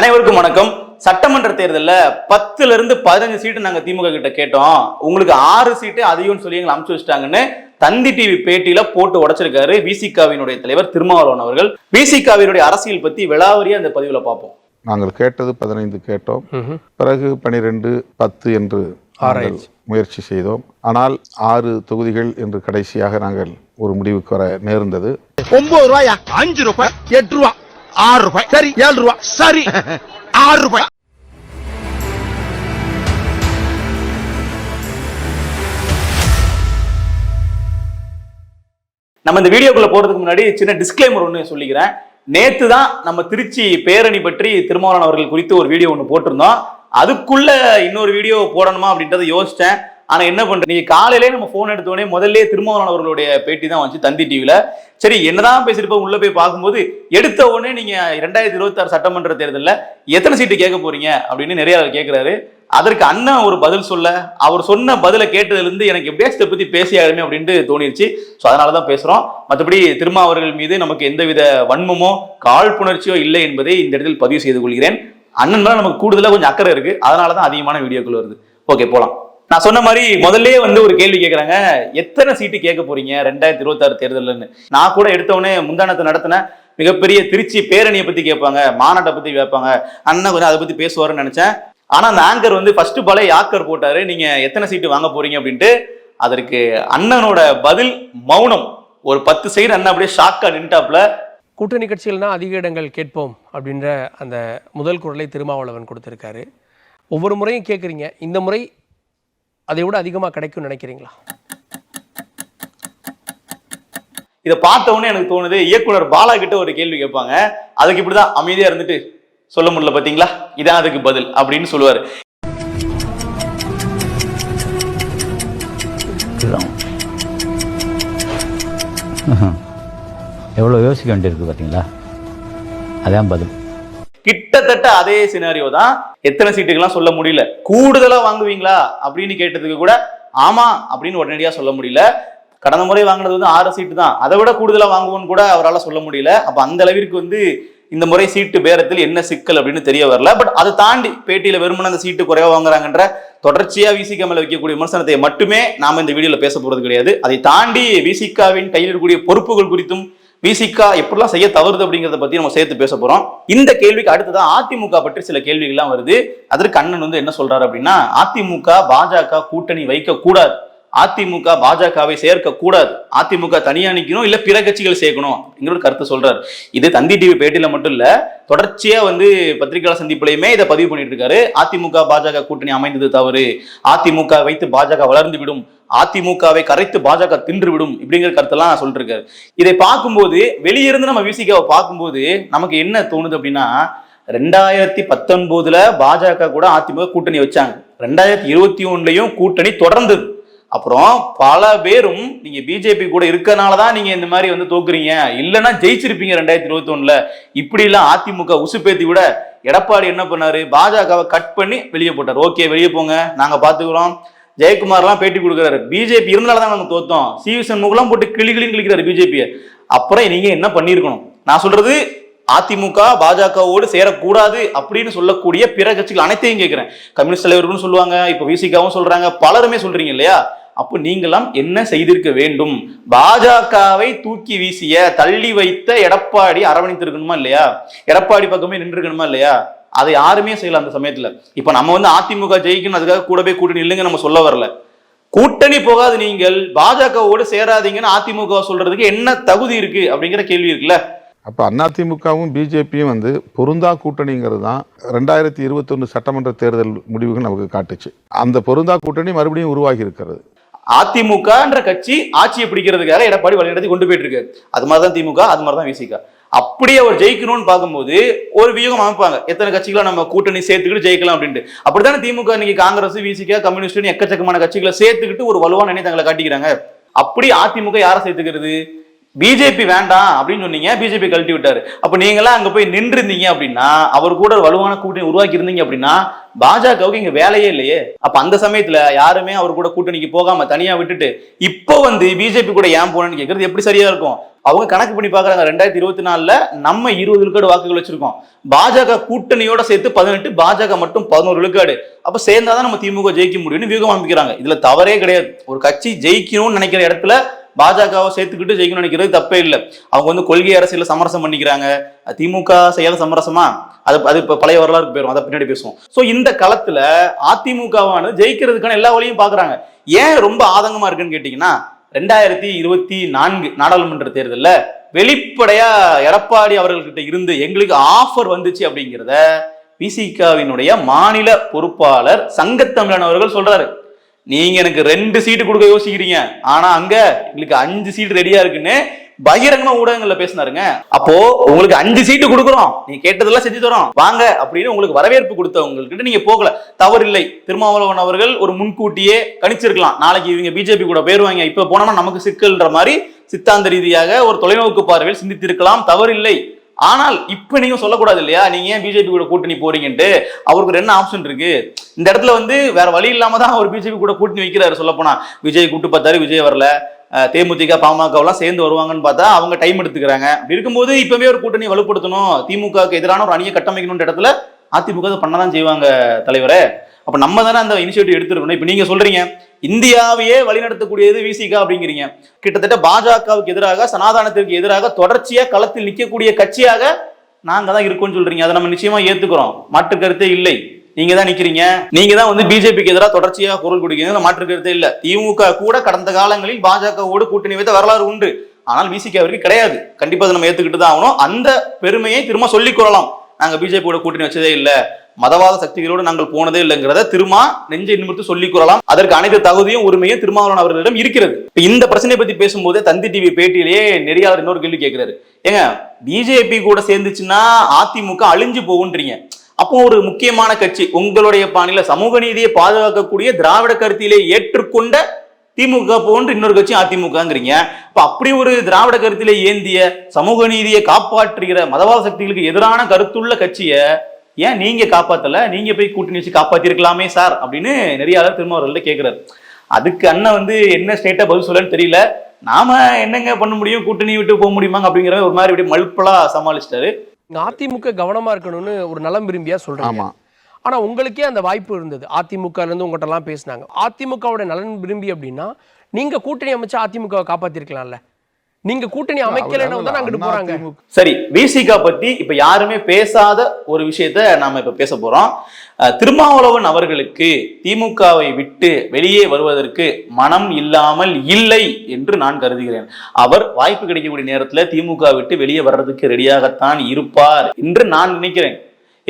அனைவருக்கும் வணக்கம். சட்டமன்ற தேர்தல்ல பத்துல இருந்து பதினஞ்சு சீட்டு நாங்க திமுக கிட்ட கேட்டோம். உங்களுக்கு ஆறு சீட்டு அதிகம்னு சொல்லி எங்களை அமுச்சு வச்சிட்டாங்கன்னு தந்தி டிவி பேட்டியில போட்டு உடைச்சிருக்காரு விசிகாவினுடைய தலைவர் திருமாவளவன் அவர்கள். விசிகாவினுடைய அரசியல் பத்தி விளாவரியா அந்த பதிவுல பார்ப்போம். நாங்கள் கேட்டது பதினைந்து கேட்டோம். பிறகு பனிரெண்டு பத்து என்று நாங்கள் முயற்சி செய்தோம். ஆனால் ஆறு தொகுதிகள் என்று கடைசியாக நாங்கள் ஒரு முடிவுக்கு வர நேர்ந்தது. ஒன்பது ரூபாயா? அஞ்சு ரூபாய்? எட்டு ரூபாய் ஆறு ரூபாய். சரி ஏழு ரூபாய் சரி. ஆறு ரூபாய். நம்ம இந்த வீடியோக்குள்ள போறதுக்கு முன்னாடி சின்ன டிஸ்க்ளைமர் ஒன்று சொல்லிக்கிறேன். நேத்து தான் நம்ம திருச்சி பேரணி பற்றி திருமாவளவன் அவர்கள் குறித்து ஒரு வீடியோ ஒன்று போட்டிருந்தோம். அதுக்குள்ள இன்னொரு வீடியோ போடணுமா அப்படின்றத யோசிச்சேன். ஆனா என்ன பண்ற நீங்க காலையிலே நம்ம போன் எடுத்தோடனே முதல்ல திருமாவளவன் அவர்களுடைய பேட்டி தான் வந்துச்சு தந்தி டிவில சரி என்னதான் பேசிருப்போம் உள்ள போய் பார்க்கும்போது எடுத்த உடனே நீங்க ரெண்டாயிரத்தி இருபத்தி ஆறு சட்டமன்ற தேர்தலில் எத்தனை சீட்டு கேட்க போறீங்க? அப்படின்னு நிறைய அவர் கேட்கிறாரு அதற்கு அண்ணன் ஒரு பதில் சொல்ல அவர் சொன்ன பதிலை கேட்டதுல இருந்து எனக்கு எப்படியாச்சும் இதை பத்தி பேசியாருமே அப்படின்ட்டு தோணிருச்சு. ஸோ அதனால தான் பேசுறோம். மற்றபடி திருமா அவர்கள் மீது நமக்கு எந்தவித வன்மமோ காழ்ப்புணர்ச்சியோ இல்லை என்பதை இந்த இடத்தில் பதிவு செய்து கொள்கிறேன். அண்ணன் மேல நமக்கு கூடுதலாக கொஞ்சம் அக்கறை இருக்கு. அதனால தான் அதிகமான வீடியோக்கள் வருது. ஓகே போலாம். நான் சொன்ன மாதிரி முதல்லயே வந்து ஒரு கேள்வி கேட்கறாங்க எத்தனை சீட்டு கேட்க போறீங்க ரெண்டாயிரத்தி இருபத்தாறு தேர்தல்னு நான் கூட எடுத்தவொடனே முந்தானத்தை நடத்தின மிகப்பெரிய திருச்சி பேரணியை பத்தி கேட்பாங்க மாநாட்டை பத்தி கேட்பாங்க. அண்ணன் கொஞ்சம் அதை பத்தி பேசுவாருன்னு நினைச்சேன். ஆனா அந்த ஆங்கர் வந்து ஃபர்ஸ்ட் பாலே யாக்கர் போட்டாரு. நீங்க எத்தனை சீட்டு வாங்க போறீங்க அப்படின்ட்டு அதற்கு அண்ணனோட பதில் மௌனம். ஒரு பத்து சைடு அண்ணன் அப்படியே ஷாக்கா நின்ட்டாப்ல கூட்டணி கட்சிகள்னா அதிக இடங்கள் கேட்போம் அப்படின்ற அந்த முதல் குரலை திருமாவளவன் கொடுத்திருக்காரு. ஒவ்வொரு முறையும் கேட்குறீங்க இந்த முறை அதை விட அதிகமாக கிடைக்கும்னு நினைக்கிறீங்களா? இதை பார்த்த உடனே எனக்கு தோணுது இயக்குனர் பாலா கிட்ட ஒரு கேள்வி கேட்பாங்க. அதுக்கு இப்படிதான் அமைதியா இருந்துட்டு சொல்ல முடியல பாத்தீங்களா? இதான் அதுக்கு பதில் அப்படின்னு சொல்லுவாரு. எவ்வளோ யோசிக்க வேண்டியிருக்கு பார்த்தீங்களா அதான் பதில். கிட்டத்தட்ட அதே சினாரியோ தான் எத்தனை சீட்டுக்கெல்லாம் சொல்ல முடியல. கூடுதலா வாங்குவீங்களா? அப்படின்னு கேட்டதுக்கு கூட ஆமா அப்படின்னு உடனடியா சொல்ல முடியல. கடந்த முறை வாங்கினது வந்து ஆறு சீட்டு தான். அதை விட கூடுதலா வாங்குவோம்னு கூட அவரால் சொல்ல முடியல. அப்ப அந்த அளவிற்கு வந்து இந்த முறை சீட்டு பேரத்தில் என்ன சிக்கல் அப்படின்னு தெரிய வரல. பட் அதை தாண்டி பேட்டியில வெறுமனே அந்த சீட்டு குறைவா வாங்குறாங்கன்ற தொடர்ச்சியா விசிகா மேல வைக்கக்கூடிய விமர்சனத்தை மட்டுமே நாம இந்த வீடியோல பேச போறது கிடையாது. அதை தாண்டி விசிகாவின் கையில் இருக்கக்கூடிய பொறுப்புகள் குறித்தும் விசிகா எப்படிலாம் செய்ய தவறுது அப்படிங்கிறத பத்தி நம்ம சேர்த்து பேச போறோம். இந்த கேள்விக்கு அடுத்ததான் அதிமுக பற்றி சில கேள்விகள்லாம் வருது. அதற்கு அண்ணன் வந்து என்ன சொல்றாரு அப்படின்னா அதிமுக பாஜக கூட்டணி வைக்க கூடாது அதிமுக பாஜகவை சேர்க்க கூடாது. அதிமுக தனியா நிக்கணும் இல்ல பிற கட்சிகள் சேர்க்கணும் அப்படிங்கிற ஒரு கருத்தை சொல்றாரு. இது தந்தி டிவி பேட்டியில மட்டும் இல்ல தொடர்ச்சியா வந்து பத்திரிகையாளர் சந்திப்புலையுமே இதை பதிவு பண்ணிட்டு இருக்காரு. அதிமுக பாஜக கூட்டணி அமைந்தது தவறு. அதிமுக வைத்து பாஜக வளர்ந்து விடும். அதிமுகவை கரைத்து பாஜக தின்று விடும் இப்படிங்கிற கருத்தெல்லாம் சொல்லிட்டு இருக்காரு. இதை பார்க்கும்போது வெளியிருந்து நம்ம விசிகாவை பார்க்கும்போது நமக்கு என்ன தோணுது அப்படின்னா ரெண்டாயிரத்தி பத்தொன்பதுல பாஜக கூட அதிமுக கூட்டணி வச்சாங்க. ரெண்டாயிரத்தி இருபத்தி ஒன்றுலையும் கூட்டணி தொடர்ந்தது. அப்புறம் பல பேரும் நீங்க பிஜேபி கூட இருக்கனால தான் நீங்க இந்த மாதிரி வந்து தோக்குறீங்க. இல்லைன்னா ஜெயிச்சிருப்பீங்க ரெண்டாயிரத்தி இருபத்தி ஒண்ணுல இப்படி எல்லாம் அதிமுக உசுப்பேத்தி விட எடப்பாடி என்ன பண்ணாரு? பாஜகவை கட் பண்ணி வெளியே போட்டார். ஓகே வெளியே போங்க. நாங்க பாத்துக்கிறோம். ஜெயக்குமார்லாம் பேட்டி கொடுக்குறாரு. பிஜேபி இருந்தனால தான் நாங்க தோத்தோம். சி வி சண்முகலாம் போட்டு கிளி கிளின்னு கிளிக்கிறாரு பிஜேபியை அப்புறம் நீங்க என்ன பண்ணியிருக்கணும் நான் சொல்றது அதிமுக பாஜகவோடு சேரக்கூடாது அப்படின்னு சொல்லக்கூடிய பிற கட்சிகள் அனைத்தையும் கேட்கிறேன் கம்யூனிஸ்ட் தலைவர்களும் சொல்லுவாங்க இப்போ விசிகாவும் சொல்றாங்க பலருமே சொல்றீங்க இல்லையா? அப்போ நீங்களாம் என்ன செய்திருக்க வேண்டும்? பாஜகவை தூக்கி வீசிய தள்ளி வைத்த எடப்பாடி அரவணைத்திருக்கணுமா இல்லையா? எடப்பாடி பக்கமே நின்றுக்கணுமா இல்லையா? அதை யாருமே செய்யல அந்த சமயத்துல. இப்ப நம்ம வந்து அதிமுக ஜெயிக்கணும் அதுக்காக கூடவே கூட்டணி இல்லைங்க நம்ம சொல்ல வரல. கூட்டணி போகாது நீங்கள் பாஜகவோடு சேராதீங்கன்னு அதிமுக சொல்றதுக்கு என்ன தகுதி இருக்கு அப்படிங்கிற கேள்வி இருக்குல்ல? அப்போ அதிமுகவும் பிஜேபியும் வந்து பொருந்தா கூட்டணிங்கிறது தான் ரெண்டாயிரத்தி இருபத்தொன்று சட்டமன்ற தேர்தல் முடிவுகள் நமக்கு காட்டுச்சு. அந்த பொருந்தா கூட்டணி மறுபடியும் உருவாகி இருக்கிறது. அதிமுகன்ற கட்சி ஆட்சியை பிடிக்கிறதுக்காக எடப்பாடி வழிநடத்தி கொண்டு போயிட்டு இருக்கு அது மாதிரி தான் திமுக அது மாதிரி தான் விசிக. அப்படியே அவர் ஜெயிக்கணும்னு பார்க்கும்போது ஒரு வியூகம் அமைப்பாங்க. எத்தனை கட்சிகளை நம்ம கூட்டணி சேர்த்துக்கிட்டு ஜெயிக்கலாம் அப்படின்ட்டு. அப்படித்தானே திமுக இன்னைக்கு காங்கிரஸ் விசிக கம்யூனிஸ்ட் எக்கச்சக்கமான கட்சிகளை சேர்த்துக்கிட்டு ஒரு வலுவான எண்ணெய் தங்களை காட்டிக்கிறாங்க. அப்படி அதிமுக யாரை சேர்த்துக்கிறது? பிஜேபி வேண்டாம் அப்படின்னு சொன்னீங்க பிஜேபி கழட்டி விட்டாரு. அப்ப நீங்களாம் அங்க போய் நின்றுருந்தீங்க அப்படின்னா அவர் கூட ஒரு வலுவான கூட்டணி உருவாக்கி இருந்தீங்க அப்படின்னா பாஜகவுக்கு இங்க வேலையே இல்லையே. அப்ப அந்த சமயத்துல யாருமே அவர் கூட கூட்டணிக்கு போகாம தனியா விட்டுட்டு இப்போ வந்து பிஜேபி கூட ஏன் போனேன்னு கேக்குறது எப்படி சரியா இருக்கும்? அவங்க கணக்கு பண்ணி பாக்குறாங்க ரெண்டாயிரத்தி இருபத்தி நாலுல நம்ம இருபது விழுக்காடு வாக்குகள் வச்சிருக்கோம். பாஜக கூட்டணியோட சேர்த்து பதினெட்டு பாஜக மட்டும் பதினோரு விழுக்காடு. அப்ப சேர்ந்தாதான் நம்ம திமுக ஜெயிக்க முடியும்னு வியூகம் அமைக்கிறாங்க இதுல தவறே கிடையாது. ஒரு கட்சி ஜெயிக்கணும்னு நினைக்கிற இடத்துல பாஜகவை சேர்த்துக்கிட்டு ஜெயிக்கணும்னு நினைக்கிறது தப்பே இல்லை. அவங்க வந்து கொள்கை அரசியல சமரசம் பண்ணிக்கிறாங்க. திமுக செய்யாத சமரசமா? அது அது இப்ப பழைய வரலாறு போயிடும் அதை பின்னாடி பேசுவோம். சோ இந்த களத்துல அதிமுகவானது ஜெயிக்கிறதுக்கான எல்லா வழியும் பாக்குறாங்க. ஏன் ரொம்ப ஆதங்கமா இருக்குன்னு கேட்டீங்கன்னா ரெண்டாயிரத்தி இருபத்தி நான்கு நாடாளுமன்ற தேர்தலில் வெளிப்படையா எடப்பாடி அவர்கள்கிட்ட இருந்து எங்களுக்கு ஆஃபர் வந்துச்சு அப்படிங்கிறத விசிகாவினுடைய மாநில பொறுப்பாளர் சங்கத்தமிழன் அவர்கள் சொல்றாரு. நீங்க எனக்கு ரெண்டு சீட்டு கொடுக்க யோசிக்கிறீங்க. ஆனா அங்க எங்களுக்கு அஞ்சு சீட்டு ரெடியா இருக்குன்னு பகிரங்கமா ஊடகங்கள்ல பேசினாருங்க. அப்போ உங்களுக்கு அஞ்சு சீட்டு கொடுக்குறோம். நீங்க கேட்டதெல்லாம் செஞ்சு தரோம். வாங்க அப்படின்னு உங்களுக்கு வரவேற்பு கொடுத்தவங்ககிட்ட நீங்க போகல. தவறில்லை. திருமாவளவன் அவர்கள் ஒரு முன்கூட்டியே கணிச்சிருக்கலாம். நாளைக்கு இவங்க பிஜேபி கூட போயிருவாங்க இப்ப போனோம்னா நமக்கு சிக்கல்ன்ற மாதிரி சித்தாந்த ரீதியாக ஒரு தொலைநோக்கு பார்வையில் சிந்தித்திருக்கலாம். தவறில்லை. ஆனால் இப்போ நீங்க சொல்லக்கூடாது இல்லையா? நீங்க ஏன் பிஜேபி கூட கூட்டணி போறீங்கன்ட்டு? அவருக்கு என்ன ஆப்ஷன் இருக்கு. இந்த இடத்துல வந்து வேற வழி இல்லாம தான் அவர் பிஜேபி கூட கூட்டணி வைக்கிறாரு சொல்ல போனா விஜய் கூட்டு பார்த்தாரு விஜய் வரல. தேமுதிக பாமக எல்லாம் சேர்ந்து வருவாங்கன்னு பார்த்தா அவங்க டைம் எடுத்துக்கிறாங்க. அப்படி இருக்கும்போது இப்பவே ஒரு கூட்டணி வலுப்படுத்தணும். திமுகவுக்கு எதிரான ஒரு அணியை கட்டமைக்கணும்ன்ற இடத்துல அதிமுக பண்ணதான் செய்வாங்க தலைவரே. அப்ப நம்ம தானே அந்த இனிஷியேட்டிவ் எடுத்துருக்கணும். இப்ப நீங்க சொல்றீங்க இந்தியாவையே வழிநடத்தக்கூடியது விசிகா அப்படிங்கிறீங்க. கிட்டத்தட்ட பாஜகவுக்கு எதிராக சனாதானத்திற்கு எதிராக தொடர்ச்சியா களத்தில் நிற்கக்கூடிய கட்சியாக நாங்க தான் இருக்கோம்னு சொல்றீங்க. அதை நம்ம நிச்சயமா ஏத்துக்கிறோம். மாற்று கருத்தே இல்லை. நீங்க தான் நிக்கிறீங்க. நீங்க தான் வந்து பிஜேபிக்கு எதிராக தொடர்ச்சியாக குரல் கொடுக்கீங்க மாற்று கருத்தே இல்ல. திமுக கூட கடந்த காலங்களில் பாஜகவோடு கூட்டணி வைத்த வரலாறு உண்டு. ஆனால் விசிகாவிற்கு கிடையாது. கண்டிப்பா அதை நம்ம ஏத்துக்கிட்டு தான் ஆகணும். அந்த பெருமையை திரும்ப சொல்லிக் கொள்ளலாம். நாங்க பிஜேபியோட கூட்டணி வச்சதே இல்லை. மதவாத சக்திகளோடு நாங்கள் போனதே இல்லைங்கிறத திருமா நெஞ்சை நிமிர்த்து சொல்லிக் கொள்ளலாம் அதற்கு அனைத்து தகுதியும் உரிமையும் திருமாவளவன் அவர்களிடம் இருக்கிறது. இப்ப இந்த பிரச்சனை பத்தி பேசும்போதே தந்தி டிவி பேட்டியிலேயே நெறியாளர் இன்னொரு கேள்வி கேட்கிறாரு. ஏங்க பிஜேபி கூட சேர்ந்துச்சுன்னா அதிமுக அழிஞ்சு போகுன்றீங்க. அப்போ ஒரு முக்கியமான கட்சி உங்களுடைய பாணியில சமூக நீதியை பாதுகாக்கக்கூடிய திராவிட கருத்திலே ஏற்றுக்கொண்ட திமுக போன்று இன்னொரு கட்சி அதிமுகங்கிறீங்க. இப்ப அப்படி ஒரு திராவிட கருத்திலே ஏந்திய சமூக நீதியை காப்பாற்றுகிற மதவாத சக்திகளுக்கு எதிரான கருத்துள்ள கட்சியை ஏன் நீங்க காப்பாத்தல? நீங்க போய் கூட்டணி வச்சு காப்பாத்திருக்கலாமே சார் அப்படின்னு நெறியாளர் திருமாவர்கள்ட்ட கேக்குறாரு. அதுக்கு அண்ணன் வந்து என்ன ஸ்டேட்டா பதில் சொல்லன்னு தெரியல. நாம என்னங்க பண்ண முடியும்? கூட்டணி விட்டு போக முடியுமாங்க அப்படிங்கிற ஒரு மாதிரி இப்படி மழுப்பலா சமாளிச்சிட்டாரு. அதிமுக கவனமா இருக்கணும்னு ஒரு நலம் விரும்பியா சொல்றாங்க. ஆனா உங்களுக்கே அந்த வாய்ப்பு இருந்தது. அதிமுக இருந்து உங்கள்கிட்ட எல்லாம் பேசினாங்க. அதிமுகவோட நலன் விரும்பி அப்படின்னா நீங்க கூட்டணி அமைச்சு அதிமுகவை காப்பாத்திருக்கலாம்ல. நீங்க கூட்டணி அமைக்கலைன்னு தான் அங்கிட்டு போறாங்க. சரி விசிகா பத்தி இப்ப யாருமே பேசாத ஒரு விஷயத்த நாம இப்ப பேச போறோம். திருமாவளவன் அவர்களுக்கு திமுகவை விட்டு வெளியே வருவதற்கு மனம் இல்லாமல் இல்லை என்று நான் கருதுகிறேன். அவர் வாய்ப்பு கிடைக்கக்கூடிய நேரத்துல திமுக விட்டு வெளியே வர்றதுக்கு ரெடியாகத்தான் இருப்பார் என்று நான் நினைக்கிறேன்.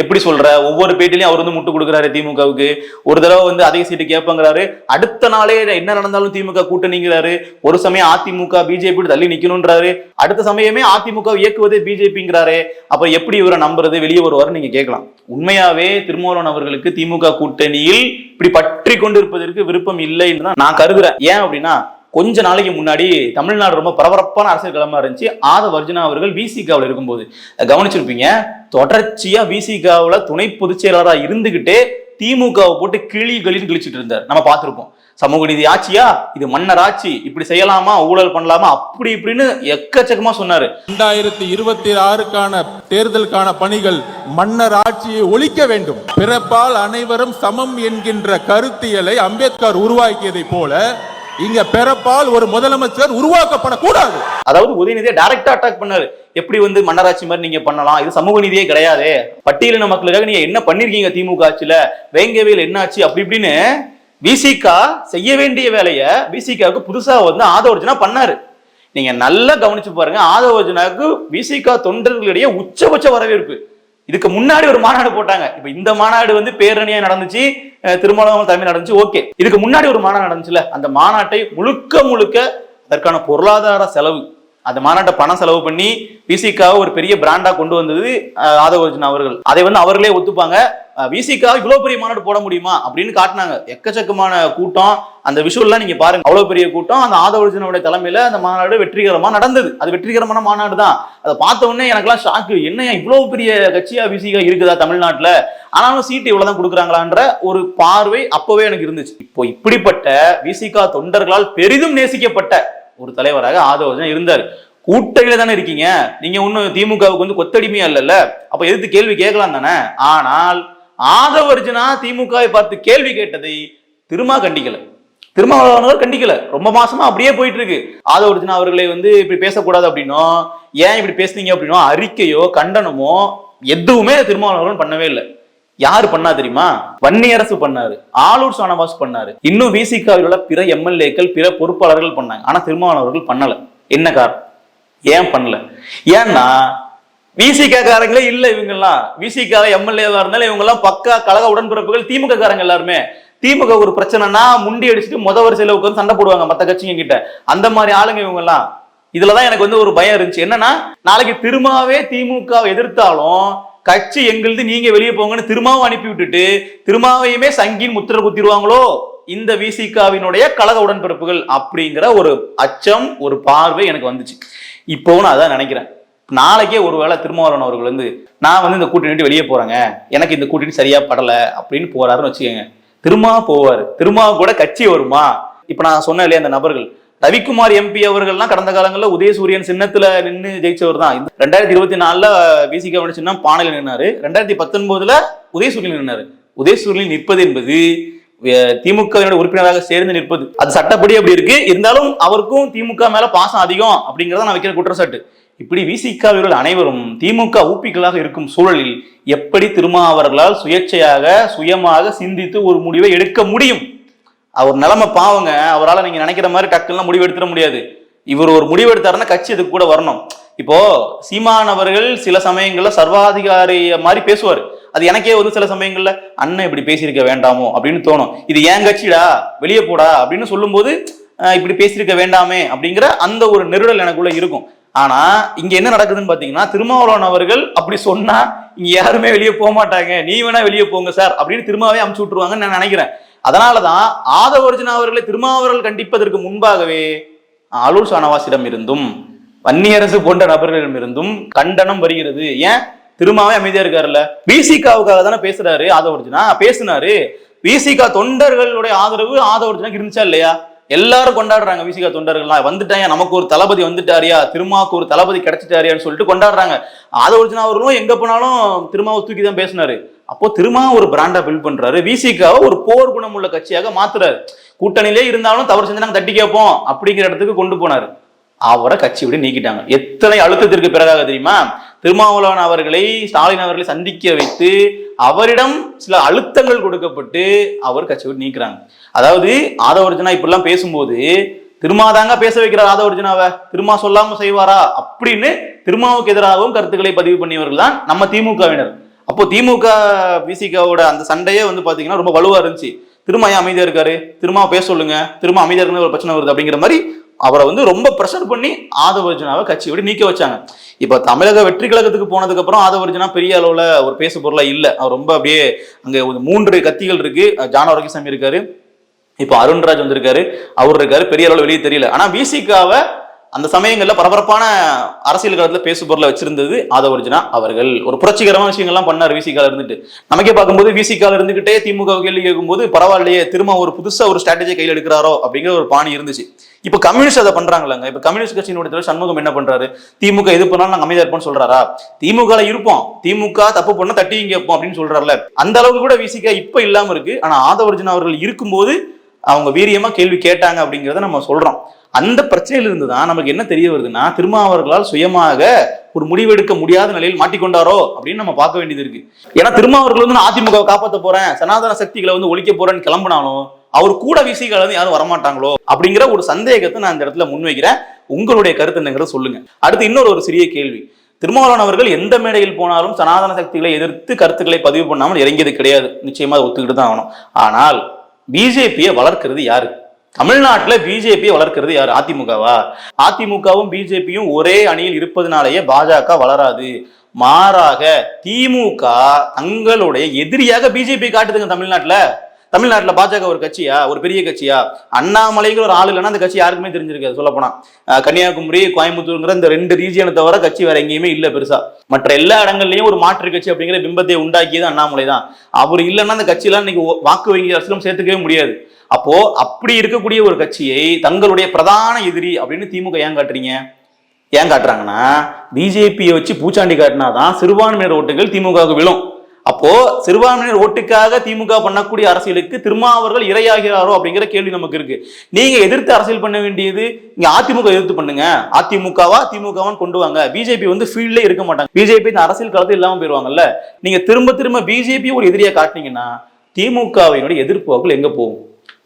எப்படி சொல்ற? ஒவ்வொரு பேட்டிலையும் அவர் வந்து முட்டு கொடுக்குறாரு திமுகவுக்கு. ஒரு தடவை வந்து அதிக சீட்டு கேட்பங்கிறாரு. அடுத்த நாளே என்ன நடந்தாலும் திமுக கூட்டணிங்கிறாரு. ஒரு சமயம் அதிமுக பிஜேபி தள்ளி நிக்கணும்ன்றாரு. அடுத்த சமயமே அதிமுக இயக்குவதே பிஜேபிங்கிறாரு அப்ப எப்படி இவரை நம்புறது? வெளியே வருவாரு நீங்க கேட்கலாம். உண்மையாவே திருமாவளவன் அவர்களுக்கு திமுக கூட்டணியில் இப்படி பற்றி கொண்டிருப்பதற்கு விருப்பம் இல்லைன்னு தான் நான் கருதுறேன். ஏன் அப்படின்னா கொஞ்ச நாளைக்கு முன்னாடி தமிழ்நாடு ரொம்ப பரபரப்பான அரசியல் களமா இருந்துச்சு. ஆதவ அர்ஜுனா அவர்கள் விசிகாவில் இருக்கும்போது. கவனிச்சிருப்பீங்க தொடர்ச்சியா விசிகாவில் துணை பொதுச் செயலாளராக இருந்துகிட்டே திமுகவை போட்டு கிளி கிளின்னு கிழிச்சிட்டு இருந்தார். நம்ம பார்த்துருப்போம். சமூக நீதி ஆட்சியா? இது மன்னர் ஆட்சி. இப்படி செய்யலாமா? ஊழல் பண்ணலாமா? அப்படி இப்படின்னு எக்கச்சக்கமா சொன்னாரு. இரண்டாயிரத்தி இருபத்தி ஆறுக்கான தேர்தலுக்கான பணிகள் மன்னர் ஆட்சியை ஒழிக்க வேண்டும். பிறப்பால் அனைவரும் சமம் என்கின்ற கருத்தியலை அம்பேத்கர் உருவாக்கியதை போல இங்க பிறப்பால் ஒரு முதலமைச்சர் உருவாக்கப்படக்கூடாது. அதாவது உதயநிதியை டைரக்டா அட்டாக் பண்ணாரு. எப்படி வந்து மன்னராட்சி மாதிரி நீங்க பண்ணலாம்? இது சமூக நீதியே கிடையாது. பட்டியலின மக்களுக்காக நீங்க என்ன பண்ணிருக்கீங்க திமுக ஆட்சியில? வேங்கவேல் என்னாச்சு? அப்படி இப்படின்னு விசிகா செய்ய வேண்டிய வேலையை விசிகாவுக்கு புதுசா வந்து ஆதவர்ஜனா பண்ணாரு. நீங்க நல்லா கவனிச்சு பாருங்க. ஆதவர்ஜனாவுக்கு விசிகா தொண்டர்களிடையே உச்சபட்ச வரவேற்பு. இதுக்கு முன்னாடி ஒரு மாநாடு போட்டாங்க. இப்ப இந்த மாநாடு வந்து பேரணியா நடந்துச்சு திருமணம் தலைமை நடந்துச்சு ஓகே. இதுக்கு முன்னாடி ஒரு மாநாடு நடந்துச்சுல அந்த மாநாட்டை முழுக்க முழுக்க அதற்கான பொருளாதார செலவு அந்த மாநாட்டை பணம் செலவு பண்ணி விசிகாவை ஒரு பெரிய பிராண்டா கொண்டு வந்தது அஹ், அவர்கள். அதை வந்து அவர்களே ஒத்துப்பாங்க. விசிகா இவ்வளவு பெரிய மாநாடு போட முடியுமா அப்படின்னு காட்டினாங்க. எக்கச்சக்கமான கூட்டம். அந்த விஷுவல்லாம் நீங்க பாருங்க. அவ்வளவு பெரிய கூட்டம். அந்த ஆதவ தலைமையில அந்த மாநாடு வெற்றிகரமா நடந்தது. அது வெற்றிகரமான மாநாடு தான். அதை பார்த்த உடனே எனக்கெல்லாம் ஷாக்கு என்ன இவ்வளவு பெரிய கட்சியா விசிகா இருக்குதா தமிழ்நாட்டுல? ஆனாலும் சீட்டு இவ்வளவுதான் கொடுக்குறாங்களான்ற ஒரு பார்வை அப்பவே எனக்கு இருந்துச்சு. இப்போ இப்படிப்பட்ட விசிகா தொண்டர்களால் பெரிதும் நேசிக்கப்பட்ட ஒரு தலைவராக ஆதவ இருந்தார். கூட்டணியில தானே இருக்கீங்க? நீங்க ஒன்னும் திமுகவுக்கு வந்து கொத்தடிமையா இல்லைல்ல? அப்ப எதிர்த்து கேள்வி கேட்கலாம் தானே? ஆனால் ஆதவர்ஜனா திமுகவை பார்த்து கேள்வி கேட்டதை திருமா கண்டிக்கல. திருமாவளவர்கள் கண்டிக்கல. ரொம்ப மாசமா அப்படியே போயிட்டு இருக்கு ஆதவ அர்ஜுனா அவர்களை வந்து இப்படி பேசக்கூடாது அப்படின்னும் ஏன் இப்படி பேசுனீங்க அப்படின்னும் அறிக்கையோ கண்டனமோ எதுவுமே திருமாவளவன் பண்ணவே இல்லை. யாரு பண்ணா தெரியுமா? வன்னியரசு பண்ணாரு. ஆலூர் சானவாஸ் பண்ணாரு. இன்னும் விசிகாவில் உள்ள பிற எம்எல்ஏக்கள் பிற பொறுப்பாளர்கள் பண்ணாங்க. ஆனா திருமாவளவர்கள் பண்ணல. என்ன காரணம்? ஏன் பண்ணல? ஏன்னா விசிக காரங்களே இல்ல இவங்கெல்லாம். விசிக எம்எல்ஏவா இருந்தாலும் இவங்க எல்லாம் பக்கா கழக உடன்பிறப்புகள் திமுக காரங்க எல்லாருமே. திமுக ஒரு பிரச்சனைனா முண்டி அடிச்சுட்டு முத வரிசையில உட்காந்து சண்டை போடுவாங்க மத்த கட்சிங்க கிட்ட அந்த மாதிரி ஆளுங்க இவங்க எல்லாம் இதுலதான் எனக்கு வந்து ஒரு பயம் இருந்துச்சு. என்னன்னா நாளைக்கு திருமாவே திமுக எதிர்த்தாலும் கட்சி எங்களுது நீங்க வெளியே போங்கன்னு திருமாவை அனுப்பி விட்டுட்டு திருமாவையுமே சங்கின் முத்திர குத்திடுவாங்களோ? இந்த விசிகாவினுடைய கழக உடன்பிறப்புகள் அப்படிங்கிற ஒரு அச்சம் ஒரு பார்வை எனக்கு வந்துச்சு. இப்போவும் நான் அதான் நினைக்கிறேன். நாளைக்கே ஒருவேளை திருமாவளவன் அவர்கள் வந்து நான் வந்து இந்த கூட்டணி வெளியே போறேங்க. எனக்கு இந்த கூட்டணி சரியா படல அப்படின்னு போறாருன்னு வச்சுக்கோங்க. திருமா போவார். திருமா கூட கட்சி வருமா? இப்ப நான் சொன்னேன் இல்லையா அந்த நபர்கள். ரவிக்குமார் எம்பி அவர்கள்லாம் கடந்த காலங்களில் உதயசூரியன் சின்னத்துல நின்று ஜெயிச்சவர் தான். ரெண்டாயிரத்தி இருபத்தி நாலுல விசிக சின்னம் பானையில் நின்னாரு. ரெண்டாயிரத்தி பத்தொன்பதுல உதயசூரியன் நின்னாரு. உதயசூரியன் நிற்பது என்பது திமுக திமுகவினுடைய உறுப்பினராக சேர்ந்து நிற்பது. அது சட்டப்படி அப்படி இருக்கு. இருந்தாலும் அவருக்கும் திமுக மேல பாசம் அதிகம் அப்படிங்கிறத நான் வைக்கிற குற்றச்சாட்டு. இப்படி விசிகாவியர்கள் அனைவரும் திமுக ஊப்பிகளாக இருக்கும் சூழலில் எப்படி திருமா அவர்களால் சுயேட்சையாக சுயமாக சிந்தித்து ஒரு முடிவை எடுக்க முடியும்? அவர் நிலைமை பாவங்க அவரால் நீங்கள் நினைக்கிற மாதிரி டக்குலாம் முடிவு எடுத்துட முடியாது. இவர் ஒரு முடிவு எடுத்தாருன்னா கட்சி இதுக்கு கூட வரணும். இப்போ சீமான் அவர்கள் சில சமயங்களில் சர்வாதிகாரி மாதிரி பேசுவார். அது எனக்கே வந்து சில சமயங்களில் அண்ணன் இப்படி பேசியிருக்க வேண்டாமோ? அப்படின்னு தோணும். இது ஏன் கட்சிடா? வெளியே போடா? அப்படின்னு சொல்லும்போது இப்படி பேசியிருக்க வேண்டாமே? அப்படிங்கிற அந்த ஒரு நெருடல் எனக்குள்ள இருக்கும். ஆனா இங்க என்ன நடக்குதுன்னு பாத்தீங்கன்னா திருமாவளவன் அவர்கள் அப்படி சொன்னா இங்க யாருமே வெளியே போக மாட்டாங்க. நீ வேணா வெளியே போங்க சார். அப்படின்னு திருமாவே அமுச்சு விட்டுருவாங்கன்னு நான் நினைக்கிறேன். அதனாலதான் ஆதவர்ஜுனா அவர்களை திருமாவர்கள் கண்டிப்பதற்கு முன்பாகவே அலூர் சானவாசிடம் இருந்தும் வன்னியரசு போன்ற நபர்களிடம் இருந்தும் கண்டனம் வருகிறது. ஏன்? திருமாவே அமைதியா இருக்காருல்ல. விசிகாவுக்காக தானே பேசுறாரு ஆதவர்ஜுனா பேசினாரு. விசிகா தொண்டர்களுடைய ஆதரவு ஆதவர்ஜுனாக்கு இருந்துச்சா இல்லையா? எல்லாரும் கொண்டாடுறாங்க விசிகா தொண்டர்கள்லாம். வந்துட்டாயா நமக்கு ஒரு தளபதி வந்துட்டாரியா? திருமாவுக்கு ஒரு தளபதி கிடைச்சிட்டாரியான்னு சொல்லிட்டு கொண்டாடுறாங்க. ஆதவர்ஜுனா அவர்களும் எங்க போனாலும் திருமாவை தூக்கி தான் பேசினாரு. அப்போ திருமா ஒரு பிராண்டா பில்ட் பண்றாரு. விசிகாவை ஒரு போர் குணம் உள்ள கட்சியாக மாத்துறாரு. கூட்டணியிலே இருந்தாலும் தவறு செஞ்சு நாங்க தட்டி கேட்போம் அப்படிங்கிற இடத்துக்கு கொண்டு போனாரு. அவரை கட்சி விட நீக்கிட்டாங்க. எத்தனை அழுத்தத்திற்கு பிறகாக தெரியுமா? திருமாவளவன் அவர்களை ஸ்டாலின் அவர்களை சந்திக்க வைத்து அவரிடம் சில அழுத்தங்கள் கொடுக்கப்பட்டு அவர் கட்சி விட்டு நீக்கிறாங்க. அதாவது ஆதவர்ஜனா இப்படிலாம் பேசும்போது திருமாதாங்க பேச வைக்கிறார் ஆதவர்ஜனாவை. திருமா சொல்லாம செய்வாரா? அப்படின்னு திருமாவுக்கு எதிராகவும் கருத்துக்களை பதிவு பண்ணியவர்கள் தான் நம்ம திமுகவினர். அப்போ திமுக பிசிகாவோட அந்த சண்டையே வந்து பாத்தீங்கன்னா ரொம்ப வலுவா இருந்துச்சு. திரும்ப ஏன் அமைதியா இருக்காரு? திரும்ப பேச சொல்லுங்க. திரும்ப அமைதியா இருக்குன்னு ஒரு பிரச்சனை வருது அப்படிங்கிற மாதிரி அவரை வந்து ரொம்ப ப்ரெஷர் பண்ணி ஆதவர்ஜனாவை கட்சி விட்டு நீக்க வச்சாங்க. இப்போ தமிழக வெற்றி கழகத்துக்கு போனதுக்கு அப்புறம் ஆதவர்ஜனா பெரிய அளவுல ஒரு பேசு பொருளாக இல்லை. அவர் ரொம்ப அப்படியே அங்கே ஒரு மூன்று கத்திகள் இருக்கு. ஜான வரகிசாமி இருக்காரு. இப்போ அருண்ராஜ் வந்திருக்காரு. அவர் இருக்காரு. பெரிய அளவில் வெளியே தெரியல. ஆனா விசிகாவை அந்த சமயங்களில் பரபரப்பான அரசியல் காலத்தில் பேசு பொருளை வச்சிருந்தது ஆதவர்ஜனா அவர்கள். ஒரு புரட்சிகரமான விஷயங்கள்லாம் பண்ணார் விசிகால இருந்துட்டு. நமக்கே பார்க்கும்போது விசிகால இருந்துகிட்டே திமுக கேள்வி கேட்கும்போது பரவாயில்லையே திரும்ப ஒரு புதுசாக ஒரு ஸ்ட்ராட்டஜி கையில் எடுக்கிறாரோ அப்படிங்கிற ஒரு பாணி இருந்துச்சு. இப்போ கம்யூனிஸ்ட் அதை பண்றாங்களாங்க. இப்போ கம்யூனிஸ்ட் கட்சியினுடைய தலைவர் சண்முகம் என்ன பண்றாரு? திமுக எது பண்ணாலும் நாங்கள் அமைதியா இருப்போம்னு சொல்றாரா? திமுக இருப்போம். திமுக தப்பு பண்ணால் தட்டி கேட்போம் அப்படின்னு சொல்றாருல. அந்த அளவுக்கு கூட விசிக இப்போ இல்லாம இருக்கு. ஆனால் ஆதவர்ஜனா அவர்கள் இருக்கும்போது அவங்க வீரியமா கேள்வி கேட்டாங்க அப்படிங்கிறத நம்ம சொல்றோம். அந்த பிரச்சனையிலிருந்து தான் நமக்கு என்ன தெரிய வருதுன்னா திருமாவர்களால் சுயமாக ஒரு முடிவெடுக்க முடியாத நிலையில் மாட்டிக்கொண்டாரோ அப்படின்னு நம்ம பார்க்க வேண்டியது இருக்கு. ஏன்னா திருமாவர்கள் வந்து நான் அதிமுக காப்பாற்ற போறேன் சனாதன சக்திகளை வந்து ஒழிக்க போறேன்னு கிளம்பினாலும் அவர் கூட விசிகள் வந்து யாரும் வரமாட்டாங்களோ அப்படிங்கிற ஒரு சந்தேகத்தை நான் இந்த இடத்துல முன்வைக்கிறேன். உங்களுடைய கருத்து என்னங்கிறத சொல்லுங்க. அடுத்து இன்னொரு ஒரு சிறிய கேள்வி. திருமாவளவன் அவர்கள் எந்த மேடையில் போனாலும் சனாதன சக்திகளை எதிர்த்து கருத்துக்களை பதிவு பண்ணாமல் இறங்கியது கிடையாது. நிச்சயமா அதை ஒத்துக்கிட்டு தான் ஆகணும். ஆனால் பிஜேபியை வளர்க்கிறது யாரு? தமிழ்நாட்டுல பிஜேபியை வளர்க்கிறது யார்? அதிமுகவா? அதிமுகவும் பிஜேபியும் ஒரே அணியில் இருப்பதனாலேயே பாஜக வளராது. மாறாக திமுக தங்களுடைய எதிரியாக பிஜேபி காட்டுதுங்க தமிழ்நாட்டுல. தமிழ்நாட்டுல பாஜக ஒரு கட்சியா? ஒரு பெரிய கட்சியா? அண்ணாமலைங்கிற ஒரு ஆள் இல்லைன்னா அந்த கட்சி யாருக்குமே தெரிஞ்சிருக்காது சொல்ல போனா கன்னியாகுமரி கோயம்புத்தூர்ங்கிற இந்த ரெண்டு ரீஜியனை தவிர கட்சி வேற எங்கேயுமே இல்ல பெருசா. மற்ற எல்லா இடங்கள்லயும் ஒரு மாற்று கட்சி அப்படிங்கிற பிம்பத்தை உண்டாக்கியது அண்ணாமலை தான். அவர் இல்லைன்னா அந்த கட்சியெல்லாம் இன்னைக்கு வாக்கு வங்கி அரசியலும் சேர்த்துக்கவே முடியாது. அப்போ அப்படி இருக்கக்கூடிய ஒரு கட்சியை தங்களுடைய பிரதான எதிரி அப்படின்னு திமுக ஏன் காட்டுறீங்க? ஏன் காட்டுறாங்கன்னா பிஜேபியை வச்சு பூச்சாண்டி காட்டினாதான் சிறுபான்மையினர் ஓட்டுகள் திமுகவுக்கு விழும். அப்போ சிறுபான்மையினர் ஓட்டுக்காக திமுக பண்ணக்கூடிய அரசியலுக்கு திருமாவர்கள் இரையாகிறாரோ அப்படிங்கிற கேள்வி நமக்கு இருக்கு. நீங்க எதிர்த்து அரசியல் பண்ண வேண்டியது இங்க அதிமுக எதிர்த்து பண்ணுங்க. அதிமுகவா திமுகவான்னு கொண்டு வாங்க. பிஜேபி வந்து ஃபீல்ட்ல இருக்க மாட்டாங்க. பிஜேபி இந்த அரசியல் காலத்தில் இல்லாம போயிருவாங்கல்ல. நீங்க திரும்ப திரும்ப பிஜேபி ஒரு எதிரியா காட்டினீங்கன்னா திமுகவினுடைய எதிர்ப்பு வாக்குகள் எங்க போகும்?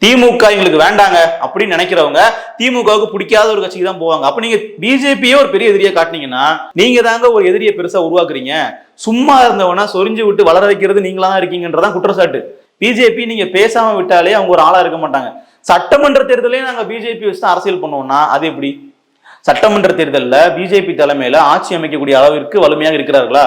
திமுக எங்களுக்கு வேண்டாங்க அப்படின்னு நினைக்கிறவங்க திமுகவுக்கு பிடிக்காத ஒரு கட்சிக்கு தான் போவாங்க. அப்ப நீங்க பிஜேபியே ஒரு பெரிய எதிரியா காட்டினீங்கன்னா நீங்க தாங்க ஒரு எதிரியை பெருசா உருவாக்குறீங்க. சும்மா இருந்தவனா சொரிஞ்சு விட்டு வளர வைக்கிறது நீங்களா தான் இருக்கீங்கன்றதான் குற்றச்சாட்டு. பிஜேபி நீங்க பேசாம விட்டாலே அவங்க ஒரு ஆளா இருக்க மாட்டாங்க. சட்டமன்ற தேர்தலே நாங்க பிஜேபி வச்சு தான் அரசியல் பண்ணுவோம்னா அது எப்படி? சட்டமன்ற தேர்தல்ல பிஜேபி தலைமையில ஆட்சி அமைக்கக்கூடிய அளவிற்கு வலிமையாக இருக்கிறார்களா?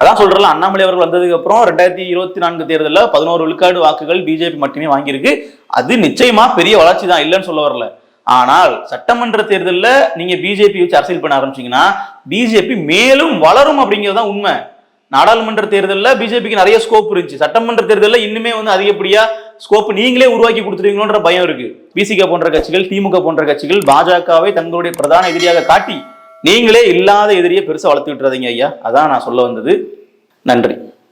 அதான் சொல்றல அண்ணாமலை அவர்கள் வந்ததுக்கு அப்புறம் ரெண்டாயிரத்தி இருபத்தி நான்கு தேர்தலில் பதினோரு விழுக்காடு வாக்குகள் பிஜேபி மட்டுமே வாங்கியிருக்கு. அது நிச்சயமா பெரிய வளர்ச்சி தான் இல்லைன்னு சொல்ல வரல. ஆனால் சட்டமன்ற தேர்தலில் நீங்க பிஜேபி வச்சு அரசியல் பண்ண ஆரம்பிச்சீங்கன்னா பிஜேபி மேலும் வளரும் அப்படிங்கிறது தான் உண்மை. நாடாளுமன்ற தேர்தலில் பிஜேபிக்கு நிறைய ஸ்கோப் இருந்துச்சு. சட்டமன்ற தேர்தலில் இன்னுமே வந்து அதிகப்படியா ஸ்கோப் நீங்களே உருவாக்கி கொடுத்துருவீங்களோன்ற பயம் இருக்கு. பிசிக போன்ற கட்சிகள் திமுக போன்ற கட்சிகள் பாஜகவை தங்களுடைய பிரதான எதிரியாக காட்டி நீங்களே இல்லாத எதிரியை பெருசாக வளர்த்து விட்டுறாதீங்க ஐயா. அதான் நான் சொல்ல வந்தது. நன்றி.